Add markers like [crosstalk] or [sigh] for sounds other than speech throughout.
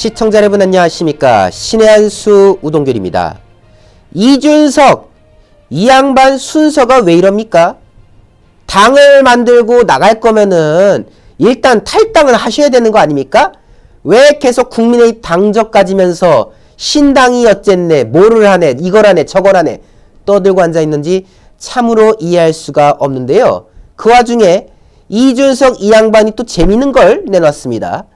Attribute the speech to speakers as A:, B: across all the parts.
A: 시청자 여러분 안녕하십니까 신의 한수 우동결입니다. 이준석 이 양반 순서가 왜 이럽니까? 당을 만들고 나갈 거면은 일단 탈당을 하셔야 되는 거 아닙니까? 왜 계속 국민의 당적 가지면서 신당이 어쨌네 뭐를 하네 이걸 하네 저걸 하네 떠들고 앉아 있는지 참으로 이해할 수가 없는데요. 그 와중에 이준석 이 양반이 또 재밌는 걸 내놨습니다.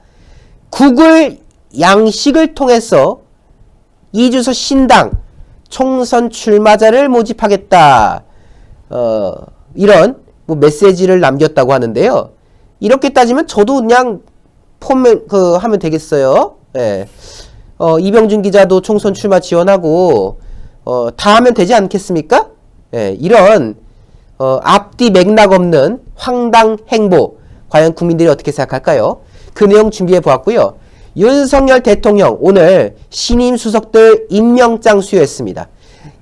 A: 구글 양식을 통해서 이준석 신당 총선 출마자를 모집하겠다. 어, 이런 뭐 메시지를 남겼다고 하는데요. 이렇게 따지면 저도 그냥 폼, 그, 하면 되겠어요. 예. 어, 이병준 기자도 총선 출마 지원하고, 어, 다 하면 되지 않겠습니까? 예, 이런, 어, 앞뒤 맥락 없는 황당 행보. 과연 국민들이 어떻게 생각할까요? 그 내용 준비해 보았고요. 윤석열 대통령 오늘 신임 수석들 임명장 수여했습니다.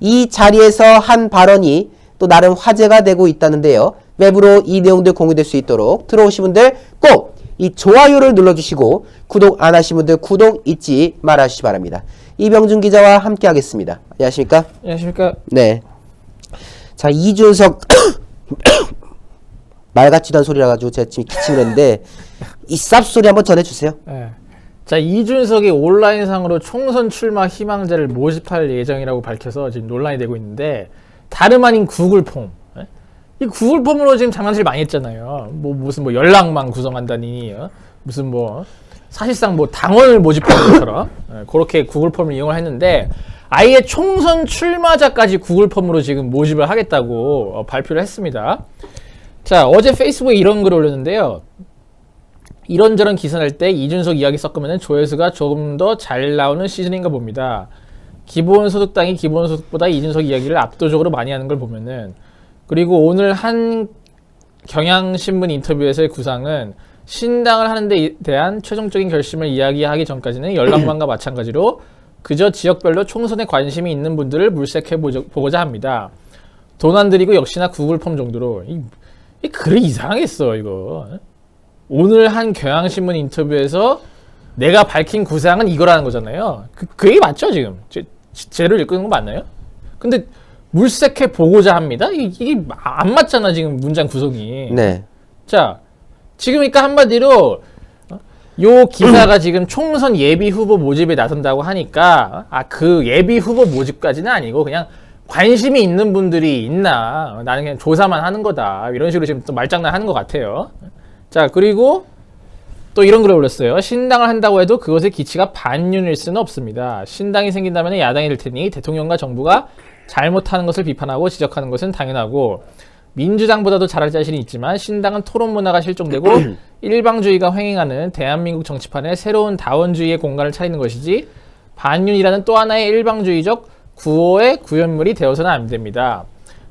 A: 이 자리에서 한 발언이 또 나름 화제가 되고 있다는데요. 외부로 이 내용들 공유될 수 있도록 들어오신 분들 꼭 이 좋아요를 눌러주시고 구독 안 하신 분들 구독 잊지 말아주시기 바랍니다. 이병준 기자와 함께 하겠습니다. 안녕하십니까?
B: 안녕하십니까.
A: 네. 자, 이준석 [coughs] 말 같지도 않은 소리라 가지고 제가 지금 기침을 했는데 이 쌉소리 한번 전해주세요.
B: 예. 자 이준석이 온라인상으로 총선 출마 희망자를 모집할 예정이라고 밝혀서 지금 논란이 되고 있는데 다름 아닌 구글 폼. 예? 이 구글 폼으로 지금 장난질 많이 했잖아요. 뭐 무슨 뭐 연락망 구성한다니 어? 무슨 뭐 사실상 뭐 당원을 모집하는 것처럼 예, 그렇게 구글 폼을 이용을 했는데 아예 총선 출마자까지 구글 폼으로 지금 모집을 하겠다고 어, 발표를 했습니다. 자 어제 페이스북에 이런 글을 올렸는데요. 이런저런 기사 낼 때 이준석 이야기 섞으면 조회수가 조금 더 잘 나오는 시즌인가 봅니다. 기본소득당이 기본소득보다 이준석 이야기를 압도적으로 많이 하는 걸 보면은 그리고 오늘 한 경향신문 인터뷰에서의 구상은 신당을 하는 데 대한 최종적인 결심을 이야기하기 전까지는 연락망과 [clears throat] 마찬가지로 그저 지역별로 총선에 관심이 있는 분들을 물색해 보고자 합니다. 돈안 들이고 역시나 구글 폼 정도로 이, 이 글이 이상했어 이거. 오늘 한 경향신문 인터뷰에서 내가 밝힌 구상은 이거라는 거잖아요. 그, 그 얘기 맞죠, 지금? 제, 제를 읽고 있는 거 맞나요? 근데 물색해 보고자 합니다? 이게, 이게 안 맞잖아, 지금 문장 구성이.
A: 네.
B: 자, 지금 그러니까 한마디로 어? 요 기사가 [clears throat] 지금 총선 예비 후보 모집에 나선다고 하니까 아 그 예비 후보 모집까지는 아니고 그냥 관심이 있는 분들이 있나 어, 나는 그냥 조사만 하는 거다 이런 식으로 지금 또 말장난 하는 것 같아요. 자 그리고 또 이런 글을 올렸어요. 신당을 한다고 해도 그것의 기치가 반윤일 수는 없습니다. 신당이 생긴다면 야당이 될 테니 대통령과 정부가 잘못하는 것을 비판하고 지적하는 것은 당연하고 민주당보다도 잘할 자신이 있지만 신당은 토론 문화가 실종되고 [clears throat] 일방주의가 횡행하는 대한민국 정치판에 새로운 다원주의의 공간을 차리는 것이지 반윤이라는 또 하나의 일방주의적 구호의 구현물이 되어서는 안 됩니다.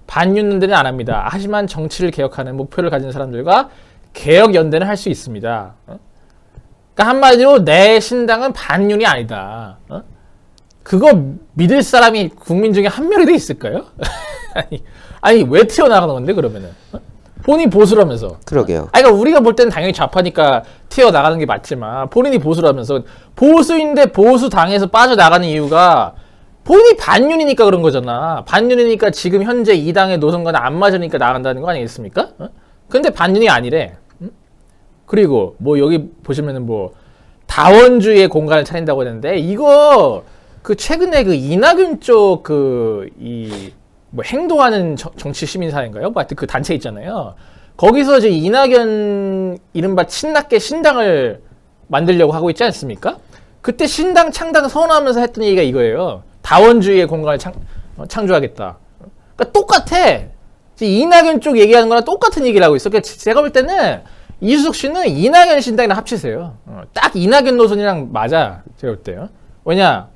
B: 반윤들은 안 합니다. 하지만 정치를 개혁하는 목표를 가진 사람들과 개혁 연대는 할 수 있습니다. 어? 그러니까 한마디로 내 신당은 반윤이 아니다. 어? 그거 믿을 사람이 국민 중에 한 명이라도 있을까요? [laughs] 아니, 아니 왜 튀어나가는 건데 그러면은 어? 본인 보수라면서
A: 그러게요.
B: 아니, 그러니까 우리가 볼 때는 당연히 좌파니까 튀어나가는 게 맞지만 본인이 보수라면서 보수인데 보수 당에서 빠져나가는 이유가 본인이 반윤이니까 그런 거잖아. 반윤이니까 지금 현재 이 당의 노선과는 안 맞으니까 나간다는 거 아니겠습니까? 어? 근데 반윤이 아니래. 응? 그리고 뭐 여기 보시면은 뭐 다원주의의 공간을 차린다고 했는데 이거 그 최근에 그 이낙연 쪽 그 이 뭐 행동하는 정- 정치 시민사회인가요? 뭐 하여튼 그 단체 있잖아요. 거기서 이제 이낙연 이른바 친낙계 신당을 만들려고 하고 있지 않습니까? 그때 신당 창당 선언하면서 했던 얘기가 이거예요. 다원주의의 공간을 창, 어, 창조하겠다. 그러니까 똑같아. 이낙연 쪽 얘기하는 거랑 똑같은 얘기를 하고 있어. 그러니까 제가 볼 때는 이수석 씨는 이낙연 신당이랑 합치세요. 어, 딱 이낙연 노선이랑 맞아. 제가 볼 때요. 왜냐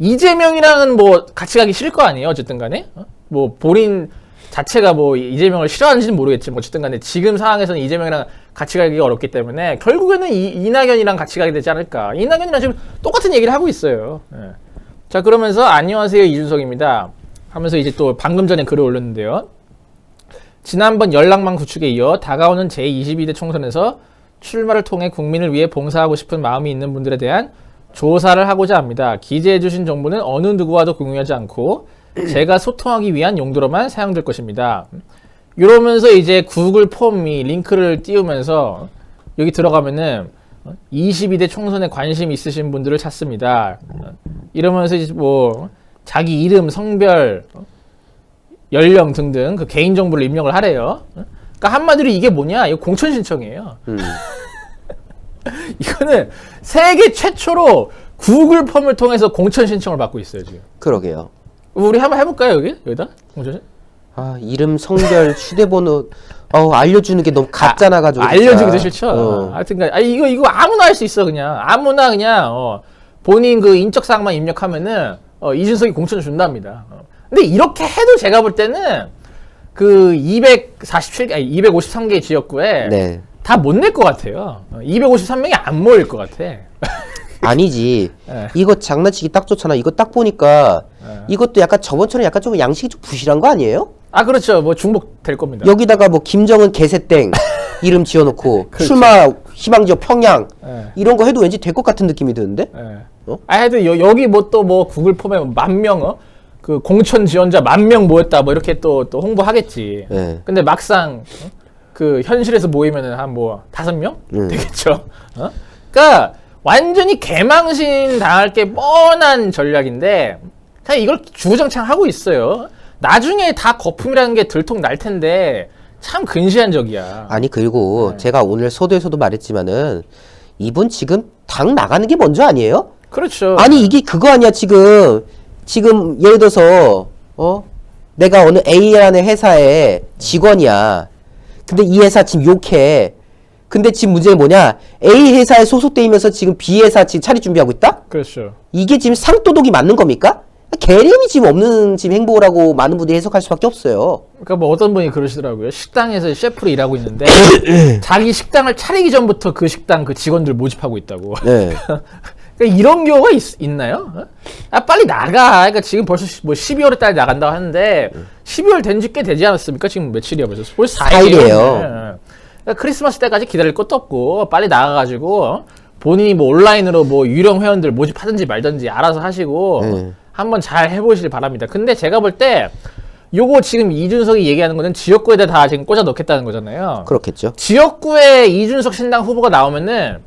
B: 이재명이랑은 뭐 같이 가기 싫을 거 아니에요. 어쨌든 간에 어? 뭐 본인 자체가 뭐 이재명을 싫어하는지는 모르겠지만 어쨌든 간에 지금 상황에서는 이재명이랑 같이 가기가 어렵기 때문에 결국에는 이, 이낙연이랑 같이 가게 되지 않을까. 이낙연이랑 지금 똑같은 얘기를 하고 있어요. 예. 자 그러면서 안녕하세요 이준석입니다. 하면서 이제 또 방금 전에 글을 올렸는데요. 지난번 연락망 구축에 이어 다가오는 제22대 총선에서 출마를 통해 국민을 위해 봉사하고 싶은 마음이 있는 분들에 대한 조사를 하고자 합니다. 기재해주신 정보는 어느 누구와도 공유하지 않고 제가 소통하기 위한 용도로만 사용될 것입니다. 이러면서 이제 구글 폼이 링크를 띄우면서 여기 들어가면은 22대 총선에 관심 있으신 분들을 찾습니다. 이러면서 이제 뭐 자기 이름, 성별, 연령 등등 그 개인 정보를 입력을 하래요. 그러니까 한마디로 이게 뭐냐? 이거 공천 신청이에요.
A: 음. [laughs]
B: 이거는 세계 최초로 구글 폼을 통해서 공천 신청을 받고 있어요 지금.
A: 그러게요.
B: 우리 한번 해볼까요 여기 여기다 공천? 신-
A: 아 이름, 성별, [laughs] 휴대번호 어 알려주는 게 너무 가짜나 가지고 진짜.
B: 알려주기도 싫죠.
A: 어.
B: 하여튼간 아 이거 이거 아무나 할 수 있어 그냥 아무나 그냥 어, 본인 그 인적 사항만 입력하면은 어, 이준석이 공천 준답니다. 어. 근데 이렇게 해도 제가 볼 때는 그 247, 아니 253개 지역구에
A: 네.
B: 다 못 낼 것 같아요. 어, 253명이 안 모일 것 같아.
A: 아니지.
B: 예. [laughs]
A: 이거 장난치기 딱 좋잖아. 이거 딱 보니까
B: 예.
A: 이것도 약간 저번처럼 약간 좀 양식이 좀 부실한 거 아니에요?
B: 아 그렇죠. 뭐 중복 될 겁니다.
A: 여기다가 뭐 김정은 개새땡 [laughs] 이름 지어놓고
B: 그렇죠.
A: 출마 희망지역 평양
B: 예.
A: 이런 거 해도 왠지 될 것 같은 느낌이 드는데?
B: 예.
A: 어?
B: 아, 하여튼 여, 여기 뭐 또 뭐 구글 폼에 만 명, 어? 그 공천 지원자 만 명 모였다 뭐 이렇게 또, 또 홍보하겠지.
A: 예.
B: 근데 막상 어? 그 현실에서 모이면은 한 뭐 다섯 명
A: 음.
B: 되겠죠. 어? 그러니까 완전히 개망신 당할 게 뻔한 전략인데 그냥 이걸 주구장창 하고 있어요. 나중에 다 거품이라는 게 들통 날 텐데 참 근시안적이야.
A: 아니 그리고
B: 네.
A: 제가 오늘 소도에서도 말했지만은 이분 지금 당 나가는 게 먼저 아니에요?
B: 그렇죠.
A: 아니 이게 그거 아니야 지금 지금 예를 들어서 어? 내가 어느 A라는 회사의 직원이야. 근데 이 회사 지금 욕해. 근데 지금 문제는 뭐냐? A 회사에 소속돼 있면서 지금 B 회사 지금 차리 준비하고 있다?
B: 그렇죠.
A: 이게 지금 상도덕이 맞는 겁니까? 개념이 지금 없는 지금 행보라고 많은 분들이 해석할 수밖에 없어요.
B: 그러니까 뭐 어떤 분이 그러시더라고요. 식당에서 셰프로 일하고 있는데 [coughs] 자기 식당을 차리기 전부터 그 식당 그 직원들 모집하고 있다고.
A: 네 [laughs]
B: 그러니까 이런 경우가 있, 나요 아 빨리 나가. 그러니까 지금 벌써 시- 뭐 12월에 달에 나간다고 하는데 12월 된 지 꽤 되지 않았습니까? 지금 며칠이야 벌써? 벌써 4일이에요.
A: 사일이에요.
B: 그러니까 크리스마스 때까지 기다릴 것도 없고 빨리 나가가지고 어? 본인이 뭐 온라인으로 뭐 유령 회원들 모집하든지 말든지 알아서 하시고
A: 네.
B: 한번 잘 해보실 바랍니다. 근데 제가 볼 때 요거 지금 이준석이 얘기하는 거는 지역구에다 다 지금 꽂아 넣겠다는 거잖아요.
A: 그렇겠죠
B: 지역구에 이준석 신당 후보가 나오면은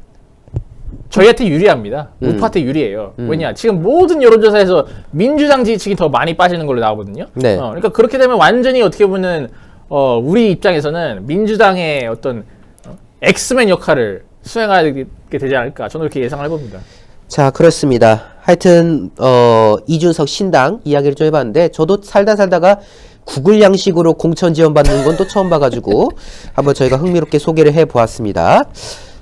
B: 저희한테 유리합니다. 우파한테 유리해요. 왜냐? 지금 모든 여론조사에서 민주당 지지층이 더 많이 빠지는 걸로 나오거든요.
A: 네.
B: 어, 그러니까 그렇게 되면 완전히 어떻게 보면 어, 우리 입장에서는 민주당의 어떤 어, 엑스맨 역할을 수행하게 되지 않을까 저는 이렇게 예상을 해봅니다.
A: 자, 그렇습니다. 하여튼 어 이준석 신당 이야기를 좀 해봤는데 저도 살다 살다가 구글 양식으로 공천 지원 받는 건 또 처음 봐가지고 [laughs] 한번 저희가 흥미롭게 소개를 해보았습니다.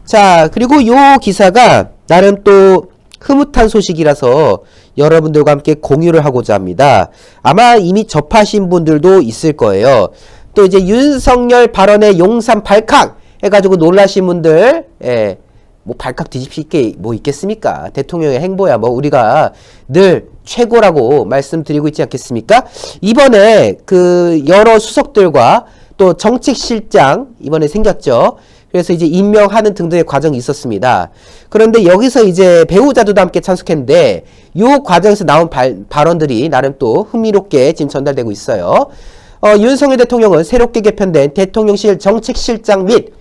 A: 자, 그리고 요 기사가 나름 또 흐뭇한 소식이라서 여러분들과 함께 공유를 하고자 합니다. 아마 이미 접하신 분들도 있을 거예요. 또 이제 윤석열 발언에 용산 발칵 해가지고 놀라신 분들, 예. 뭐 발칵 뒤집힐 게 뭐 있겠습니까? 대통령의 행보야 뭐 우리가 늘 최고라고 말씀드리고 있지 않겠습니까? 이번에 그 여러 수석들과 또 정책실장 이번에 생겼죠. 그래서 이제 임명하는 등등의 과정이 있었습니다. 그런데 여기서 이제 배우자들도 함께 참석했는데 요 과정에서 나온 발, 발언들이 나름 또 흥미롭게 지금 전달되고 있어요. 어, 윤석열 대통령은 새롭게 개편된 대통령실 정책실장 및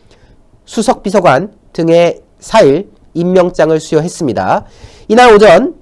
A: 수석 비서관 등의 4일 임명장을 수여했습니다. 이날 오전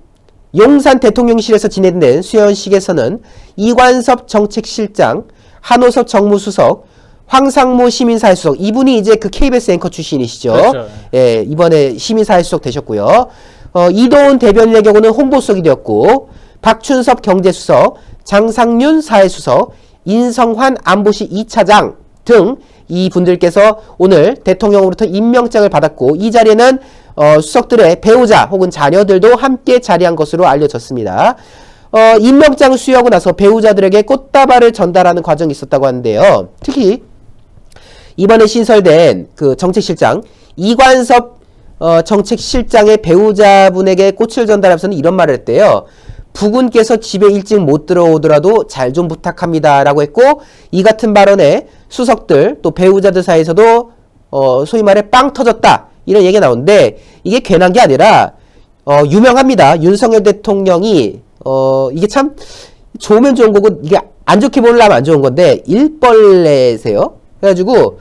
A: 용산 대통령실에서 진행된 수여식에서는 이관섭 정책실장, 한호섭 정무수석, 황상무 시민사회수석 이분이 이제 그 KBS 앵커 출신이시죠.
B: 그렇죠.
A: 예, 이번에 시민사회수석 되셨고요. 어, 이도훈 대변인의 경우는 홍보수석이 되었고 박춘섭 경제수석, 장상윤 사회수석, 인성환 안보실 2차장 등 이 분들께서 오늘 대통령으로부터 임명장을 받았고 이 자리에는 어, 수석들의 배우자 혹은 자녀들도 함께 자리한 것으로 알려졌습니다. 어, 임명장 수여하고 나서 배우자들에게 꽃다발을 전달하는 과정이 있었다고 하는데요. 특히 이번에 신설된 그 정책실장 이관섭 어, 정책실장의 배우자분에게 꽃을 전달하면서는 이런 말을 했대요. 부군께서 집에 일찍 못 들어오더라도 잘 좀 부탁합니다 라고 했고 이 같은 발언에 수석들 또 배우자들 사이에서도 어, 소위 말해 빵 터졌다 이런 얘기가 나오는데 이게 괜한 게 아니라 어, 유명합니다. 윤석열 대통령이 어, 이게 참 좋으면 좋은 거고 이게 안 좋게 보려면 안 좋은 건데 일벌레세요. 그래가지고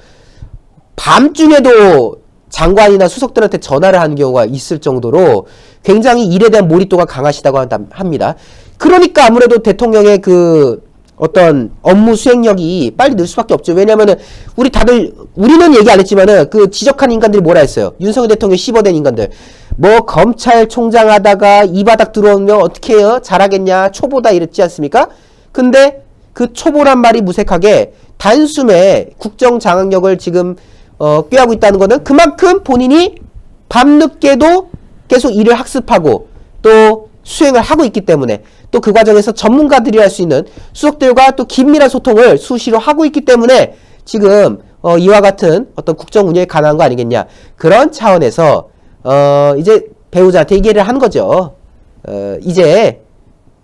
A: 밤중에도 장관이나 수석들한테 전화를 하는 경우가 있을 정도로 굉장히 일에 대한 몰입도가 강하시다고 합니다. 그러니까 아무래도 대통령의 그 어떤 업무 수행력이 빨리 늘 수밖에 없죠. 왜냐면은 우리 다들 우리는 얘기 안 했지만은 그 지적한 인간들이 뭐라 했어요. 윤석열 대통령 씹어댄 인간들. 뭐 검찰총장 하다가 이 바닥 들어오면 어떻게 해요? 잘하겠냐? 초보다 이랬지 않습니까? 근데 그 초보란 말이 무색하게 단숨에 국정 장악력을 지금 어, 꾀하고 있다는 거는 그만큼 본인이 밤늦게도 계속 일을 학습하고 또 수행을 하고 있기 때문에 또 그 과정에서 전문가들이 할 수 있는 수석들과 또 긴밀한 소통을 수시로 하고 있기 때문에 지금 어, 이와 같은 어떤 국정 운영이 가능한 거 아니겠냐 그런 차원에서 어, 이제 배우자한테 얘기를 한 거죠. 어, 이제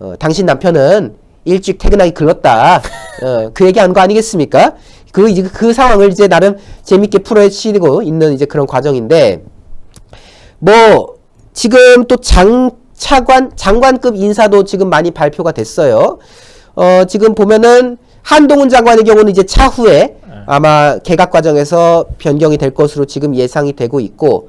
A: 어, 당신 남편은 일찍 퇴근하기 글렀다. 어, 그 얘기한 거 아니겠습니까? 그, 그 상황을 이제 나름 재밌게 풀어치고 있는 이제 그런 과정인데, 뭐, 지금 또 장, 차관, 장관급 인사도 지금 많이 발표가 됐어요. 어, 지금 보면은 한동훈 장관의 경우는 이제 차후에 아마 개각 과정에서 변경이 될 것으로 지금 예상이 되고 있고,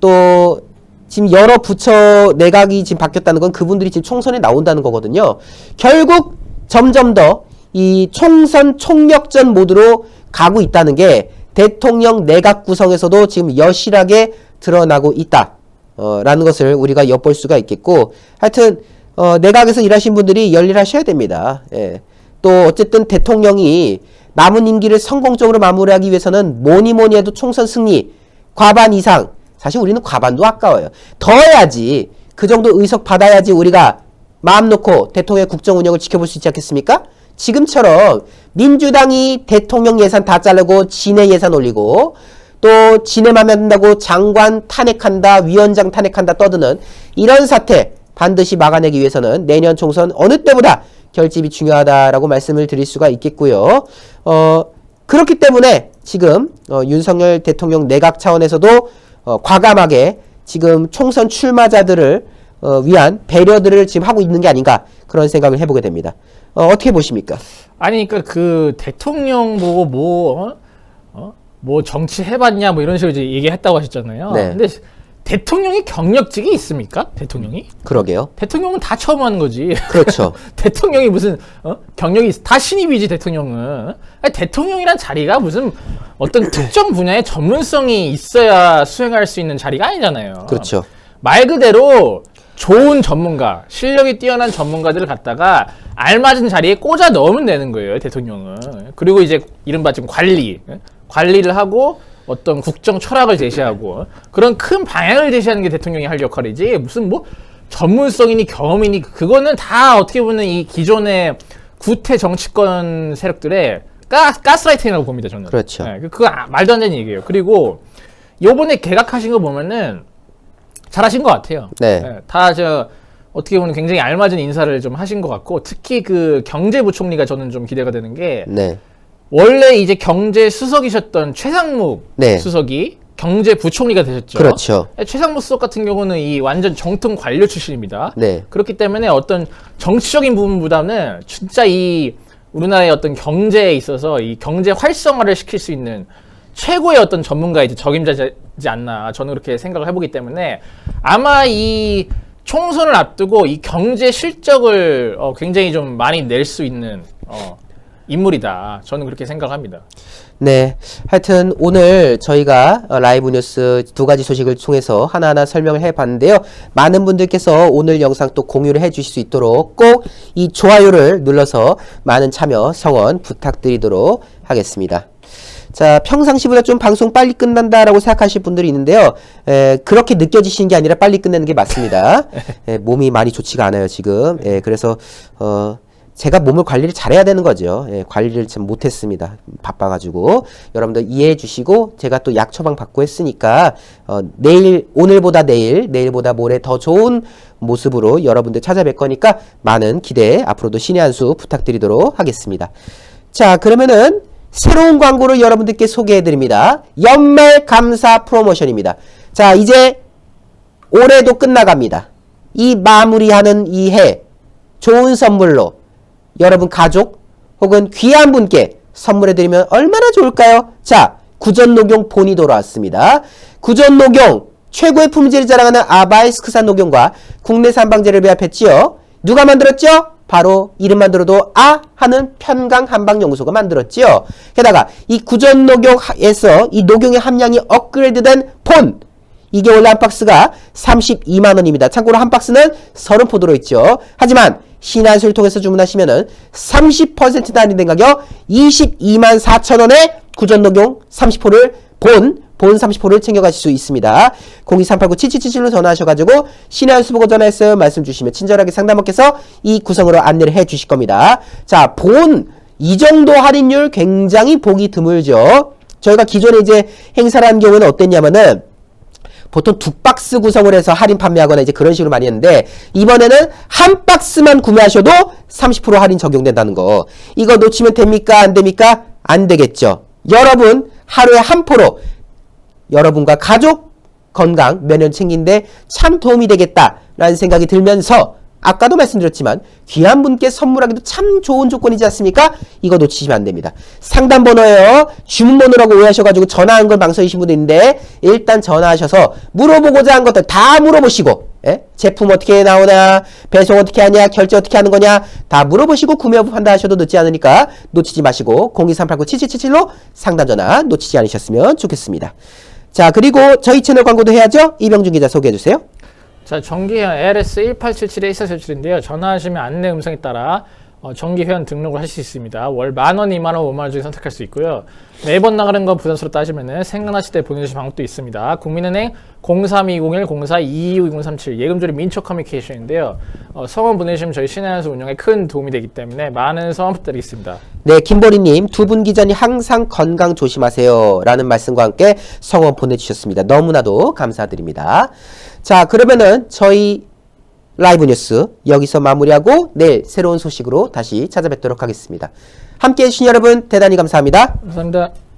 A: 또 지금 여러 부처 내각이 지금 바뀌었다는 건 그분들이 지금 총선에 나온다는 거거든요. 결국 점점 더 이 총선 총력전 모드로 가고 있다는 게 대통령 내각 구성에서도 지금 여실하게 드러나고 있다. 어, 라는 것을 우리가 엿볼 수가 있겠고, 하여튼, 어, 내각에서 일하신 분들이 열일하셔야 됩니다. 예. 또, 어쨌든 대통령이 남은 임기를 성공적으로 마무리하기 위해서는 뭐니 뭐니 해도 총선 승리, 과반 이상, 사실 우리는 과반도 아까워요. 더 해야지, 그 정도 의석 받아야지 우리가 마음 놓고 대통령의 국정 운영을 지켜볼 수 있지 않겠습니까? 지금처럼 민주당이 대통령 예산 다 자르고 진해 예산 올리고 또 진해만 만든다고 장관 탄핵한다, 위원장 탄핵한다 떠드는 이런 사태 반드시 막아내기 위해서는 내년 총선 어느 때보다 결집이 중요하다라고 말씀을 드릴 수가 있겠고요. 어, 그렇기 때문에 지금 어, 윤석열 대통령 내각 차원에서도 어, 과감하게 지금 총선 출마자들을 어, 위한 배려들을 지금 하고 있는 게 아닌가 그런 생각을 해보게 됩니다. 어, 어떻게 보십니까?
B: 아니 그러니까 그 대통령 보고 뭐 어? 어? 뭐 정치 해봤냐 뭐 이런 식으로 이제 얘기했다고 하셨잖아요.
A: 네.
B: 근데 대통령이 경력직이 있습니까? 대통령이?
A: 그러게요.
B: 대통령은 다 처음 하는 거지.
A: 그렇죠. [laughs]
B: 대통령이 무슨 어? 경력이 있- 다 신입이지 대통령은. 아니, 대통령이란 자리가 무슨 어떤 [clears throat] 특정 분야의 전문성이 있어야 수행할 수 있는 자리가 아니잖아요.
A: 그렇죠.
B: 말 그대로 좋은 전문가, 실력이 뛰어난 전문가들을 갖다가 알맞은 자리에 꽂아 넣으면 되는 거예요, 대통령은. 그리고 이제 이른바 지금 관리, 예? 관리를 하고 어떤 국정 철학을 제시하고 그런 큰 방향을 제시하는 게 대통령이 할 역할이지 무슨 뭐 전문성이니 경험이니 그거는 다 어떻게 보면 이 기존의 구태 정치권 세력들의 가, 가스라이팅이라고 봅니다, 저는.
A: 그렇죠.
B: 예, 그- 그거 아- 말도 안 되는 얘기예요. 그리고 요번에 개각하신 거 보면은 잘하신 것 같아요.
A: 네.
B: 다저 어떻게 보면 굉장히 알맞은 인사를 좀 하신 것 같고 특히 그 경제부총리가 저는 좀 기대가 되는 게
A: 네.
B: 원래 이제 경제 수석이셨던 최상묵
A: 네.
B: 수석이 경제부총리가 되셨죠.
A: 그렇죠.
B: 최상묵 수석 같은 경우는 이 완전 정통 관료 출신입니다.
A: 네.
B: 그렇기 때문에 어떤 정치적인 부분보다는 진짜 이 우리나라의 어떤 경제에 있어서 이 경제 활성화를 시킬 수 있는 최고의 어떤 전문가이지 적임자지 않나 저는 그렇게 생각을 해보기 때문에 아마 이 총선을 앞두고 이 경제 실적을 어, 굉장히 좀 많이 낼 수 있는 어, 인물이다. 저는 그렇게 생각합니다.
A: 네. 하여튼 오늘 저희가 어, 라이브 뉴스 두 가지 소식을 통해서 하나하나 설명을 해 봤는데요. 많은 분들께서 오늘 영상 또 공유를 해 주실 수 있도록 꼭 이 좋아요를 눌러서 많은 참여, 성원 부탁드리도록 하겠습니다. 자, 평상시보다 좀 방송 빨리 끝난다라고 생각하실 분들이 있는데요. 에, 그렇게 느껴지시는 게 아니라 빨리 끝내는 게 맞습니다. [laughs] 에, 몸이 많이 좋지가 않아요, 지금. 에, 그래서, 어, 제가 몸을 관리를 잘해야 되는 거죠. 예, 관리를 참 못했습니다. 바빠가지고 여러분들 이해해 주시고 제가 또 약 처방 받고 했으니까 어, 내일 오늘보다 내일 내일보다 모레 더 좋은 모습으로 여러분들 찾아뵐 거니까 많은 기대 앞으로도 신의 한 수 부탁드리도록 하겠습니다. 자 그러면은 새로운 광고를 여러분들께 소개해 드립니다. 연말 감사 프로모션입니다. 자 이제 올해도 끝나갑니다. 이 마무리하는 이 해 좋은 선물로 여러분 가족 혹은 귀한 분께 선물해드리면 얼마나 좋을까요? 자, 구전녹용 본이 돌아왔습니다. 구전녹용 최고의 품질을 자랑하는 아바이스크산 녹용과 국내산 방제를 배합했지요. 누가 만들었죠? 바로 이름만 들어도 아 하는 편강 한방연구소가 만들었지요. 게다가 이 구전 녹용에서 이 녹용의 함량이 업그레이드된 본 이게 원래 한 박스가 32만 원입니다. 참고로 한 박스는 30포 들어있죠. 하지만 신한수를 통해서 주문하시면은 30% 할인된 가격 22만 4천 원에 구전 녹용 30포를 본, 본 30포를 챙겨가실 수 있습니다. 02389-7777로 전화하셔가지고 신한수 보고 전화해서 말씀 주시면 친절하게 상담원께서 이 구성으로 안내를 해 주실 겁니다. 자, 본, 이 정도 할인율 굉장히 보기 드물죠. 저희가 기존에 이제 행사를 한 경우는 어땠냐면은 보통 두 박스 구성을 해서 할인 판매하거나 이제 그런 식으로 많이 했는데 이번에는 한 박스만 구매하셔도 30% 할인 적용된다는 거. 이거 놓치면 됩니까? 안 됩니까? 안 되겠죠. 여러분 하루에 한 포로 여러분과 가족 건강 면역 챙긴데 참 도움이 되겠다라는 생각이 들면서 아까도 말씀드렸지만 귀한 분께 선물하기도 참 좋은 조건이지 않습니까? 이거 놓치시면 안 됩니다. 상담 번호예요. 주문 번호라고 오해하셔가지고 전화한 걸 망설이신 분도 있는데 일단 전화하셔서 물어보고자 한 것들 다 물어보시고 예? 제품 어떻게 나오나 배송 어떻게 하냐 결제 어떻게 하는 거냐 다 물어보시고 구매 판단하셔도 늦지 않으니까 놓치지 마시고 02389-7777로 상담 전화 놓치지 않으셨으면 좋겠습니다. 자 그리고 저희 채널 광고도 해야죠. 이병준 기자 소개해 주세요.
B: 자, 정기회원 LS 1877-1477인데요. 전화하시면 안내 음성에 따라 어, 정기 회원 등록을 하실 수 있습니다. 월 만원, 이만원, 오만원 중에 선택할 수 있고요. 매번 나가는 건 부담스럽다 하시면은 생각나실 때 보내주실 방법도 있습니다. 국민은행 0320-04-222037 예금조리 민초 커뮤니케이션인데요. 어, 성원 보내주시면 저희 신한수 운영에 큰 도움이 되기 때문에 많은 성원 부탁드리겠습니다.
A: 네, 김보리님 두 분 기자님 항상 건강 조심하세요 라는 말씀과 함께 성원 보내주셨습니다. 너무나도 감사드립니다. 자 그러면은 저희 라이브 뉴스 여기서 마무리하고 내일 새로운 소식으로 다시 찾아뵙도록 하겠습니다. 함께해 주신 여러분 대단히 감사합니다.
B: 감사합니다.